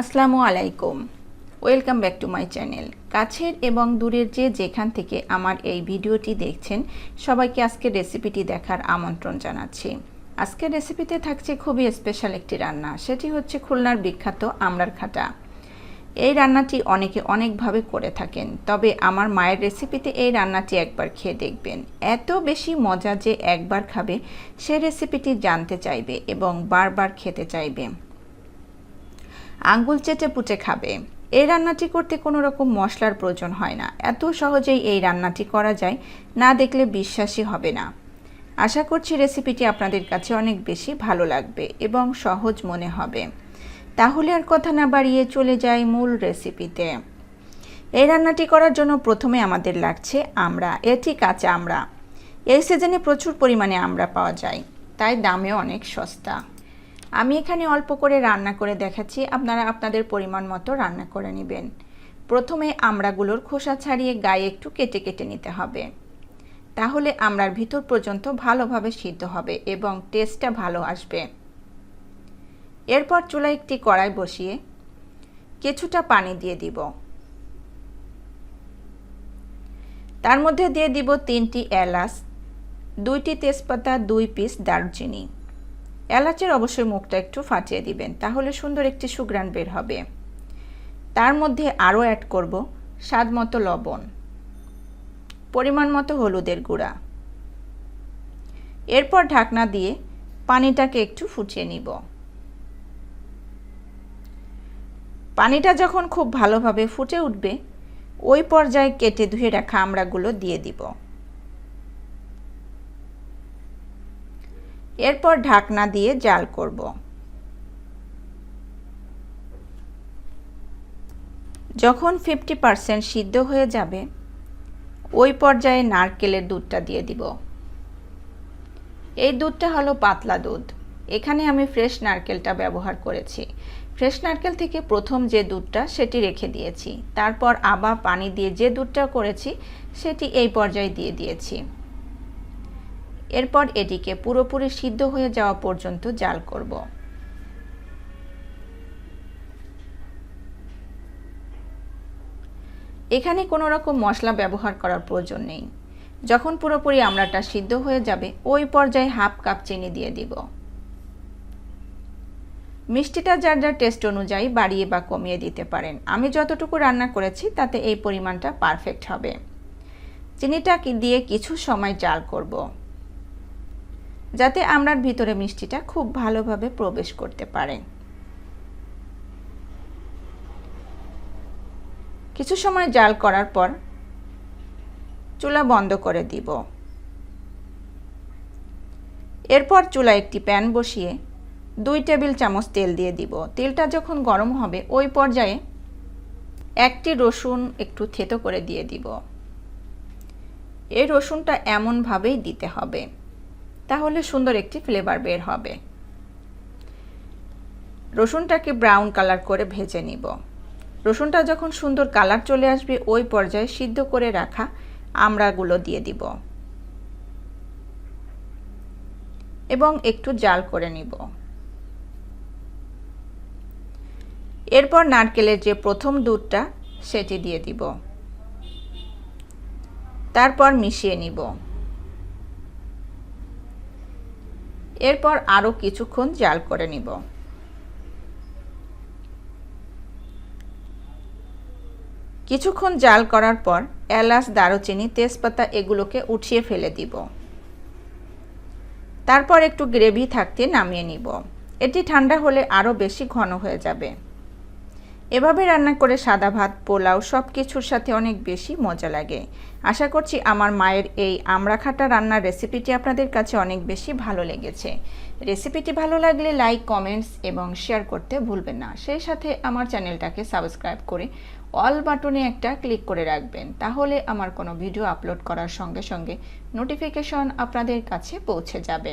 আসসালামু আলাইকুম। Welcome back to my channel. কাছের এবং দূরের যে যেখান থেকে আমার এই ভিডিওটি দেখছেন, সবাইকে আজকের রেসিপিটি দেখার আমন্ত্রণ জানাচ্ছি। আজকের রেসিপিতে থাকছে খুবই স্পেশাল একটি রান্না, সেটি হচ্ছে খুলনার বিখ্যাত আমড়ার খাটা। এই রান্নাটি অনেকে অনেকভাবে করে থাকেন, তবে আমার মায়ের রেসিপিতে এই রান্নাটি একবার খেয়ে দেখবেন। এত বেশি মজা যে একবার খাবে, সে রেসিপিটি জানতে চাইবে এবং বারবার খেতে চাইবে। আঙ্গুল চেটে পুটে খাবে। এই রান্নাটি করতে কোনো রকম মশলার প্রয়োজন হয় না। এত সহজেই এই রান্নাটি করা যায়, না দেখলে বিশ্বাসই হবে না। আশা করছি রেসিপিটি আপনাদের কাছে অনেক বেশি ভালো লাগবে এবং সহজ মনে হবে। তাহলে আর কথা না বাড়িয়ে চলে যাই মূল রেসিপিতে। এই রান্নাটি করার জন্য প্রথমে আমাদের লাগছে আমড়া এটি কাঁচা আমড়া এই সিজনে প্রচুর পরিমাণে আমড়া পাওয়া যায়, তাই দামেও অনেক সস্তা। আমি এখানে অল্প করে রান্না করে দেখাচ্ছি। আপনারা আপনাদের পরিমাণ মতো রান্না করে নেবেন। প্রথমে আমড়াগুলোর খোসা ছাড়িয়ে গায়ে একটু কেটে কেটে নিতে হবে। তাহলে আমড়ার ভিতর পর্যন্ত ভালোভাবে সিদ্ধ হবে এবং টেস্টটা ভালো আসবে। এরপর চুলায় একটি কড়াই বসিয়ে কিছুটা পানি দিয়ে দিব। তার মধ্যে দিয়ে দিব তিনটি এলাচ, দুইটি তেজপাতা, দুই পিস দারুচিনি। এলাচের অবশ্যই মুখটা একটু ফাটিয়ে দিবেন, তাহলে সুন্দর একটি সুগ্রান বের হবে। তার মধ্যে আরও অ্যাড করব স্বাদ মতো লবণ, পরিমাণ মতো হলুদের গুঁড়া। এরপর ঢাকনা দিয়ে পানিটাকে একটু ফুটিয়ে নিব। পানিটা যখন খুব ভালোভাবে ফুটে উঠবে, ওই পর্যায়ে কেটে ধুয়ে রাখা আমড়াগুলো দিয়ে দিব। এরপর ঢাকনা দিয়ে জাল করব। যখন ফিফটি পারসেন্ট সিদ্ধ হয়ে যাবে, ওই পর্যায়ে নারকেলের দুধটা দিয়ে দিব। এই দুধটা হলো পাতলা দুধ। এখানে আমি ফ্রেশ নারকেলটা ব্যবহার করেছি। ফ্রেশ নারকেল থেকে প্রথম যে দুধটা, সেটি রেখে দিয়েছি। তারপর আবার পানি দিয়ে যে দুধটা করেছি, সেটি এই পর্যায়ে দিয়ে দিয়েছি। এরপর এটিকে পুরোপুরি সিদ্ধ হয়ে যাওয়া পর্যন্ত জাল করব। এখানে কোনো রকম মশলা ব্যবহার করার প্রয়োজন নেই। যখন পুরোপুরি আমড়াটা সিদ্ধ হয়ে যাবে, ওই পর্যায়ে হাফ কাপ চিনি দিয়ে দিব। মিষ্টিটা যার যার টেস্ট অনুযায়ী বাড়িয়ে বা কমিয়ে দিতে পারেন। আমি যতটুকু রান্না করেছি, তাতে এই পরিমাণটা পারফেক্ট হবে। চিনিটা দিয়ে কিছু সময় জাল করব। যাতে আমরার ভিতরে মিষ্টিটা খুব ভালোভাবে প্রবেশ করতে পারে। কিছু সময় জাল করার পর চুলা বন্ধ করে দিব। এরপর চুলা একটি প্যান বসিয়ে দুই টেবিল চামচ তেল দিয়ে দিব। তেলটা যখন গরম হবে, ওই পর্যায়ে একটি রসুন একটু থেতো করে দিয়ে দিব। এই রসুনটা এমনভাবেই দিতে হবে। তাহলে সুন্দর একটি ফ্লেভার বের হবে। রসুনটাকে ব্রাউন কালার করে ভেজে নিব। রসুনটা যখন সুন্দর কালার চলে আসবে, ওই পর্যায়ে সিদ্ধ করে রাখা আমড়াগুলো দিয়ে দিব। এবং একটু জাল করে নিব। এরপর নারকেলের যে প্রথম দুধটা, সেটি দিয়ে দিব। তারপর মিশিয়ে নিব। এরপর আরও কিছুক্ষণ জাল করে নিব। কিছুক্ষণ জাল করার পর এলাচ, দারুচিনি, তেজপাতা এগুলোকে উঠিয়ে ফেলে দিব। তারপর একটু গ্রেভি থাকতে নামিয়ে নিব। এটি ঠান্ডা হলে আরও বেশি ঘন হয়ে যাবে। এভাবে রান্না করে সাদা ভাত, পোলাও সব কিছুর সাথে অনেক বেশি মজা লাগে। আশা করছি আমার মায়ের এই আমড়া খাটা রান্নার রেসিপিটি আপনাদের কাছে অনেক বেশি ভালো লেগেছে। রেসিপিটি ভালো লাগলে লাইক, কমেন্টস এবং শেয়ার করতে ভুলবেন না। সেই সাথে আমার চ্যানেলটাকে সাবস্ক্রাইব করে অল বাটনে একটা ক্লিক করে রাখবেন। তাহলে আমার কোনো ভিডিও আপলোড করার সঙ্গে সঙ্গে নোটিফিকেশন আপনাদের কাছে পৌঁছে যাবে।